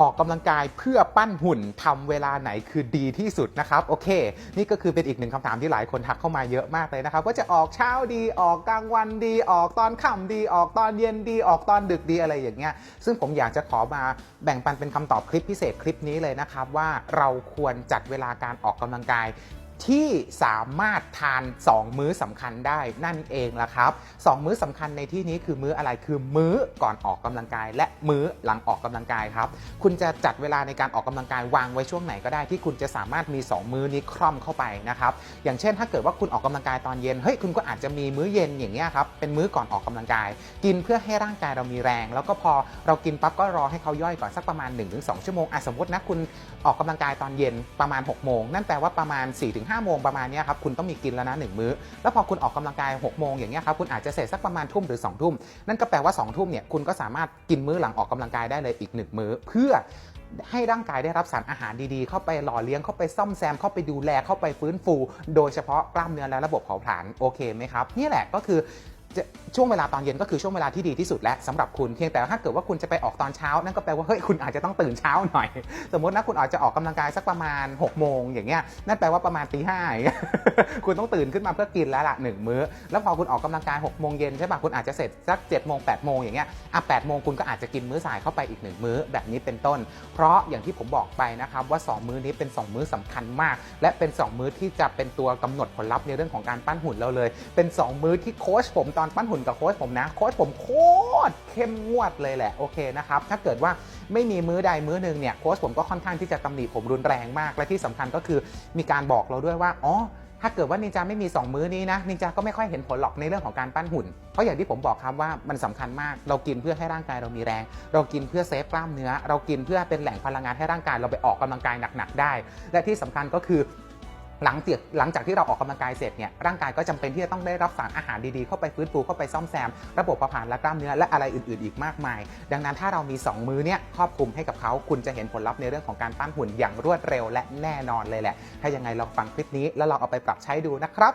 ออกกำลังกายเพื่อปั้นหุ่นทำเวลาไหนคือดีที่สุดนะครับโอเค นี่ก็คือเป็นอีกหนึ่งคำถามที่หลายคนทักเข้ามาเยอะมากเลยนะครับว่าจะออกเช้าดีออกกลางวันดี ออกตอนค่ำดี ออกตอนเย็นดี ออกตอนดึกดีอะไรอย่างเงี้ยซึ่งผมอยากจะขอมาแบ่งปันเป็นคำตอบคลิปพิเศษคลิปนี้เลยนะครับว่าเราควรจัดเวลาการออกกำลังกาย ที่สามารถทาน 2 มื้อสำคัญได้นั่นเองล่ะครับ 2 มื้อสำคัญในที่นี้คือมื้ออะไรคือมื้อก่อนออกกำลังกาย และมื้อหลังออกกำลังกายครับ คุณจะจัดเวลาในการออกกำลังกายวางไว้ช่วงไหนก็ได้ที่คุณจะสามารถมี 2 มื้อนี้คล่อมเข้าไปนะครับอย่างเช่น ถ้าเกิดว่าคุณออกกำลังกายตอนเย็นเฮ้ยคุณก็อาจจะมีมื้อเย็นอย่างเงี้ยครับเป็นมื้อก่อนออกกำลังกาย กินเพื่อให้ร่างกายเรามีแรง แล้วก็พอเรากินปั๊บก็รอให้เขาย่อยก่อนสักประมาณ 1-2 ชั่วโมงอะสมมตินะคุณออกกำลังกายตอนเย็นประมาณ6โมงนั่นแปลว่าประมาณ4-5ห้าโมงประมาณนี้ครับคุณต้องมีกินแล้วนะหนึ่งมื้อ แล้วพอคุณออกกำลังกาย6โมงอย่างเงี้ยครับคุณอาจจะเสร็จสักประมาณทุ่มหรือ2ทุ่มนั่นก็แปลว่า2ทุ่มเนี่ยคุณก็สามารถกินมื้อหลังออกกำลังกายได้เลยอีก1มื้อ เพื่อให้ร่างกายได้รับสารอาหารดีๆ เข้าไปหล่อเลี้ยง เข้าไปซ่อมแซม เข้าไปดูแล เข้าไปฟื้นฟู โดยเฉพาะกล้ามเนื้อและระบบเผาผลาญ โอเคไหมครับ นี่แหละก็คือ ช่วงเวลาตอนเย็นก็คือช่วงเวลาที่ดีที่สุดแล้วสำหรับคุณเพียงแต่ถ้าเกิดว่าคุณจะไปออกตอนเช้า นั่นก็แปลว่าเฮ้ยคุณอาจจะต้องตื่นเช้าหน่อย สมมตินะคุณอาจจะออกกำลังกายสักประมาณ6กโมงอย่างเงี้ยนั่นแปลว่าประมาณตีห้าคุณต้องตื่นขึ้นมาเพื่อกินแล้วละหนึ่งมื้อ แล้วพอคุณออกกำลังกาย6กโมงเย็นใช่ป่ะคุณอาจจะเสร็จสัก7จ็ดโมงแปดโมงอย่างเงี้ยอะแปดโมงคุณก็อาจจะกินมื้อสายเข้าไปอีกหนึ่งมื้อแบบนี้เป็นต้น เพราะอย่างที่ผมบอกไปนะครับว่า 2 มื้อนี้เป็น 2 มื้อสำคัญมาก และเป็น 2 มื้อที่จะเป็นตัวกำหนดผลลัพธ์ในเรื่องของการปั้นหุ่นเราเลย เป็น 2 มื้อที่โค้ชผมตอนปั้นหุ่นกับโค้ชผมนะ โค้ชผมโคตรเข้มงวดเลยแหละโอเคนะครับถ้าเกิดว่าไม่มีมื้อใดมื้อหนึ่งเนี่ยโค้ชผมก็ค่อนข้างที่จะตำหนิผมรุนแรงมาก และที่สำคัญก็คือมีการบอกเราด้วยว่าอ๋อถ้าเกิดว่านินจาไม่มี 2 มื้อนี้นะนินจาก็ไม่ค่อยเห็นผลหรอกในเรื่องของการปั้นหุ่น เพราะอย่างที่ผมบอกครับว่ามันสำคัญมาก เรากินเพื่อให้ร่างกายเรามีแรง เรากินเพื่อเซฟกล้ามเนื้อ เรากินเพื่อเป็นแหล่งพลังงานให้ร่างกายเราไปออกกำลังกายหนักๆได้ และที่สำคัญก็คือ หลังจากหลังจากที่เราออกกำลังกายเสร็จเนี่ยร่างกายก็จำเป็นที่จะต้องได้รับสารอาหารดีๆ เข้าไปฟื้นฟูเข้าไปซ่อมแซม ระบบเผาผาญและกล้ามเนื้อและอะไรอื่นๆอีกมากมาย ดังนั้นถ้าเรามี 2 มือเนี่ยครอบคลุมให้กับเขาคุณจะเห็นผลลัพธ์ในเรื่องของการปั้นหุ่นอย่างรวดเร็วและแน่นอนเลยแหละ ถ้ายังไงลองฟังคลิปนี้แล้วลองเอาไปปรับใช้ดูนะครับ